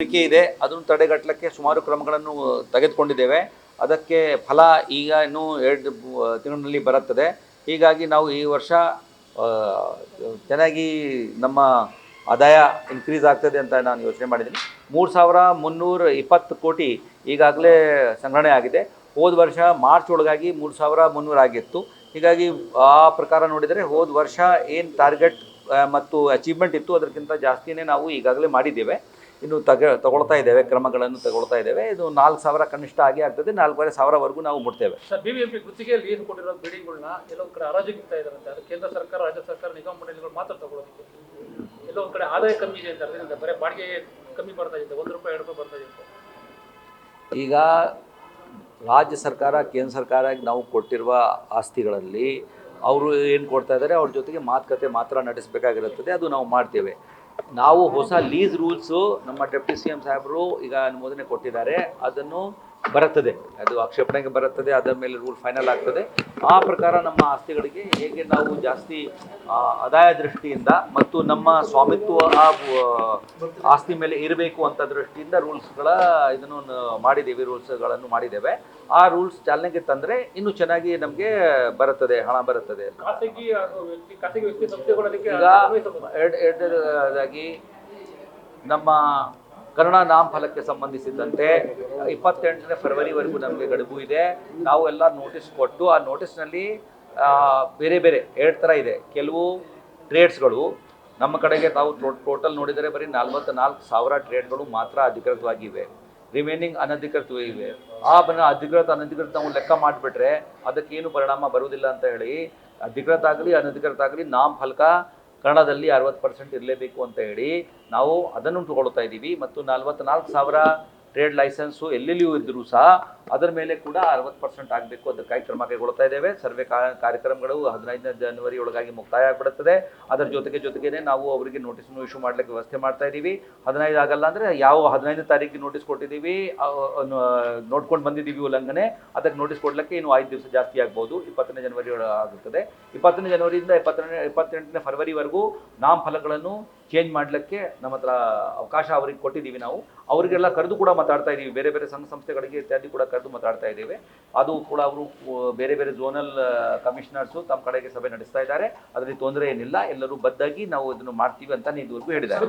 ಬೇಡಿಕೆ ಇದೆ. ಅದನ್ನು ತಡೆಗಟ್ಟಲಿಕ್ಕೆ ಸುಮಾರು ಕ್ರಮಗಳನ್ನು ತೆಗೆದುಕೊಂಡಿದ್ದೇವೆ. ಅದಕ್ಕೆ ಫಲ ಈಗ ಇನ್ನೂ ಎರಡು ತಿಂಗಳಲ್ಲಿ ಬರುತ್ತದೆ. ಹೀಗಾಗಿ ನಾವು ಈ ವರ್ಷ ಚೆನ್ನಾಗಿ ನಮ್ಮ ಆದಾಯ ಇನ್ಕ್ರೀಸ್ ಆಗ್ತದೆ ಅಂತ ನಾನು ಯೋಚನೆ ಮಾಡಿದ್ದೀನಿ. ಮೂರು ಸಾವಿರ ಮುನ್ನೂರ ಇಪ್ಪತ್ತು ಕೋಟಿ ಈಗಾಗಲೇ ಸಂಗ್ರಹಣೆ ಆಗಿದೆ. ಹೋದ ವರ್ಷ ಮಾರ್ಚ್ ಒಳಗಾಗಿ ಮೂರು ಸಾವಿರ ಮುನ್ನೂರು ಆಗಿತ್ತು. ಹೀಗಾಗಿ ಆ ಪ್ರಕಾರ ನೋಡಿದರೆ ಹೋದ ವರ್ಷ ಏನು ಟಾರ್ಗೆಟ್ ಮತ್ತು ಅಚೀವ್ಮೆಂಟ್ ಇತ್ತು, ಅದಕ್ಕಿಂತ ಜಾಸ್ತಿನೇ ನಾವು ಈಗಾಗಲೇ ಮಾಡಿದ್ದೇವೆ. ಇನ್ನು ತಗ ತಗೊಳ್ತಾ ಇದ್ದೇವೆ ಕ್ರಮಗಳನ್ನು ತಗೊಳ್ತಾ ಇದ್ದೇವೆ. ಇದು ನಾಲ್ಕು ಸಾವಿರ ಕನಿಷ್ಠ ಆಗಿ ಆಗ್ತದೆ. ನಾಲ್ಕೂವರೆ ಸಾವಿರವರೆಗೂ ನಾವು ಮುಟ್ತೇವೆ. ಸರ್ ಬಿಬಿಎಂಪಿ ಗುತ್ತಿಗೆಯಲ್ಲಿ ಏನು ಕೊಟ್ಟಿರೋ ಬಿಲ್ಡಿಂಗ್ಗಳನ್ನ ಎಲ್ಲೋ ಒಂದ್ ಕಡೆ ಹರಾಜಿಗೆ ಇಡ್ತಾ ಇದ್ದಾರೆ ಅದು ಕೇಂದ್ರ ಸರ್ಕಾರ ರಾಜ್ಯ ಸರ್ಕಾರ ನಿಗಮ ಮಂಡಳಿಗಳು ಮಾತ್ರ ತಗೊಳ್ಳೋದಕ್ಕೆ ಎಲ್ಲೋ ಒಂದ್ ಕಡೆ ಆದಾಯ ಕಮ್ಮಿ ಇದೆ ಅಂತ ಅದರಿಂದ ಬರೀ ಬಾಡಿಗೆ ಕಮ್ಮಿ ಬರ್ತಾ ಇದೆ ಒಂದು ರೂಪಾಯಿ ಎರಡು ರೂಪಾಯಿ ಬರ್ತಾ ಇದೆ ಈಗ ರಾಜ್ಯ ಸರ್ಕಾರ ಕೇಂದ್ರ ಸರ್ಕಾರ ನಾವು ಕೊಟ್ಟಿರುವ ಆಸ್ತಿಗಳಲ್ಲಿ ಅವರು ಏನು ಕೊಡ್ತಾ ಇದ್ದಾರೆ ಅವ್ರ ಜೊತೆಗೆ ಮಾತುಕತೆ ಮಾತ್ರ ನಡೆಸಬೇಕಾಗಿರುತ್ತದೆ. ಅದು ನಾವು ಮಾಡ್ತೇವೆ. ನಾವು ಹೊಸ ಲೀಸ್ ರೂಲ್ಸು ನಮ್ಮ ಡೆಪ್ಟಿ ಸಿ ಎಂ ಸಾಹೇಬರು ಈಗ ಅನುಮೋದನೆ ಕೊಟ್ಟಿದ್ದಾರೆ. ಅದನ್ನು ಬರುತ್ತದೆ. ಅದು ಆಕ್ಷೇಪಣೆಗೆ ಬರುತ್ತದೆ ಅದರ ಮೇಲೆ ರೂಲ್ ಫೈನಲ್ ಆಗ್ತದೆ. ಆ ಪ್ರಕಾರ ನಮ್ಮ ಆಸ್ತಿಗಳಿಗೆ ಹೇಗೆ ನಾವು ಜಾಸ್ತಿ ಆದಾಯ ದೃಷ್ಟಿಯಿಂದ ಮತ್ತು ನಮ್ಮ ಸ್ವಾಮಿತ್ವ ಆ ಆಸ್ತಿ ಮೇಲೆ ಇರಬೇಕು ಅಂತ ದೃಷ್ಟಿಯಿಂದ ರೂಲ್ಸ್ಗಳ ಇದನ್ನು ಮಾಡಿದ್ದೇವೆ ರೂಲ್ಸ್ಗಳನ್ನು ಮಾಡಿದ್ದೇವೆ. ಆ ರೂಲ್ಸ್ ಚಾಲನೆಗೆ ತಂದರೆ ಇನ್ನೂ ಚೆನ್ನಾಗಿ ನಮಗೆ ಬರುತ್ತದೆ ಹಣ ಬರುತ್ತದೆ ಈಗ ಎರಡ್ ಎರಡನೇದಾಗಿ ನಮ್ಮ ಕನ್ನಡ ನಾಮಫಲಕ್ಕೆ ಸಂಬಂಧಿಸಿದಂತೆ ಇಪ್ಪತ್ತೆಂಟನೇ ಫೆಬ್ರವರಿವರೆಗೂ ನಮಗೆ ಗಡುವು ಇದೆ. ನಾವು ಎಲ್ಲ ನೋಟಿಸ್ ಕೊಟ್ಟು, ಆ ನೋಟಿಸ್ನಲ್ಲಿ ಬೇರೆ ಬೇರೆ, ಎರಡು ಥರ ಇದೆ. ಕೆಲವು ಟ್ರೇಡ್ಸ್ಗಳು ನಮ್ಮ ಕಡೆಗೆ ತಾವು ಟೋಟಲ್ ನೋಡಿದರೆ ಬರೀ ನಲ್ವತ್ತು ನಾಲ್ಕು ಸಾವಿರ ಟ್ರೇಡ್ಗಳು ಮಾತ್ರ ಅಧಿಕೃತವಾಗಿವೆ. ರಿಮೈನಿಂಗ್ ಅನಧಿಕೃತ ಇವೆ. ಆ ಬನ, ಅಧಿಕೃತ, ಅನಧಿಕೃತ ನಾವು ಲೆಕ್ಕ ಮಾಡಿಬಿಟ್ರೆ ಅದಕ್ಕೇನು ಪರಿಣಾಮ ಬರುವುದಿಲ್ಲ ಅಂತ ಹೇಳಿ, ಅಧಿಕೃತ ಆಗಲಿ, ಅನಧಿಕೃತ ಆಗಲಿ, ನಾಮ್ ಫಲಕ ಕನ್ನಡದಲ್ಲಿ ಅರವತ್ತು ಪರ್ಸೆಂಟ್ ಇರಲೇಬೇಕು ಅಂತ ಹೇಳಿ ನಾವು ಅದನ್ನು ತಗೊಳ್ತಾ ಇದ್ದೀವಿ ಮತ್ತು ನಲ್ವತ್ನಾಲ್ಕು ಸಾವಿರ ಟ್ರೇಡ್ ಲೈಸೆನ್ಸು ಎಲ್ಲೆಲ್ಲಿಯೂ ಇದ್ದರೂ ಸಹ ಅದರ ಮೇಲೆ ಕೂಡ ಅರವತ್ತು ಪರ್ಸೆಂಟ್ ಆಗಬೇಕು ಅದಕ್ಕಾಗಿ ಕ್ರಮ ಕೈಗೊಳ್ತಾ ಇದ್ದೇವೆ. ಸರ್ವೆ ಕಾರ್ಯಕ್ರಮಗಳು ಹದಿನೈದನೇ ಜನವರಿ ಒಳಗಾಗಿ ಮುಕ್ತಾಯ ಆಗ್ಬಿಡುತ್ತದೆ. ಅದರ ಜೊತೆಗೆ ಜೊತೆಗೇನೆ ನಾವು ಅವರಿಗೆ ನೋಟಿಸ್ನು ಇಶ್ಯೂ ಮಾಡಲಿಕ್ಕೆ ವ್ಯವಸ್ಥೆ ಮಾಡ್ತಾ ಇದ್ದೀವಿ. ಹದಿನೈದು ಆಗಲ್ಲ ಅಂದರೆ ಯಾವ ಹದಿನೈದನೇ ತಾರೀಕಿಗೆ ನೋಟಿಸ್ ಕೊಟ್ಟಿದ್ದೀವಿ ನೋಡ್ಕೊಂಡು ಬಂದಿದ್ದೀವಿ ಉಲ್ಲಂಘನೆ. ಅದಕ್ಕೆ ನೋಟಿಸ್ ಕೊಡಲಿಕ್ಕೆ ಇನ್ನು ಐದು ದಿವಸ ಜಾಸ್ತಿ ಆಗ್ಬೋದು. ಇಪ್ಪತ್ತನೇ ಜನವರಿ ಆಗುತ್ತದೆ. ಇಪ್ಪತ್ತನೇ ಜನವರಿಯಿಂದ ಇಪ್ಪತ್ತನೇ, ಇಪ್ಪತ್ತೆಂಟನೇ ಫೆಬ್ರವರಿವರೆಗೂ ನಾಮಫಲಗಳನ್ನು ಚೇಂಜ್ ಮಾಡಲಿಕ್ಕೆ ನಮ್ಮ ಹತ್ರ ಅವಕಾಶ ಅವರಿಗೆ ಕೊಟ್ಟಿದ್ದೀವಿ ನಾವು. ಅವರಿಗೆಲ್ಲ ಕರೆದು ಕೂಡ ಮಾತಾಡ್ತಾ ಇದ್ದೀವಿ ಬೇರೆ ಬೇರೆ ಸಂಘ ಸಂಸ್ಥೆಗಳಿಗೆ ಇತ್ಯಾದಿ ಕೂಡ ಕರೆದು ಮಾತಾಡ್ತಾ ಇದ್ದೇವೆ. ಅದು ಕೂಡ ಅವರು ಬೇರೆ ಬೇರೆ ಝೋನಲ್ ಕಮಿಷನರ್ಸು ತಮ್ಮ ಕಡೆಗೆ ಸಭೆ ನಡೆಸ್ತಾ ಇದ್ದಾರೆ. ಅದರಲ್ಲಿ ತೊಂದರೆ ಏನಿಲ್ಲ. ಎಲ್ಲರೂ ಬದ್ದಾಗಿ ನಾವು ಇದನ್ನು ಮಾಡ್ತೀವಿ ಅಂತ ಇದುವರೆಗೂ ಹೇಳಿದ್ದಾರೆ.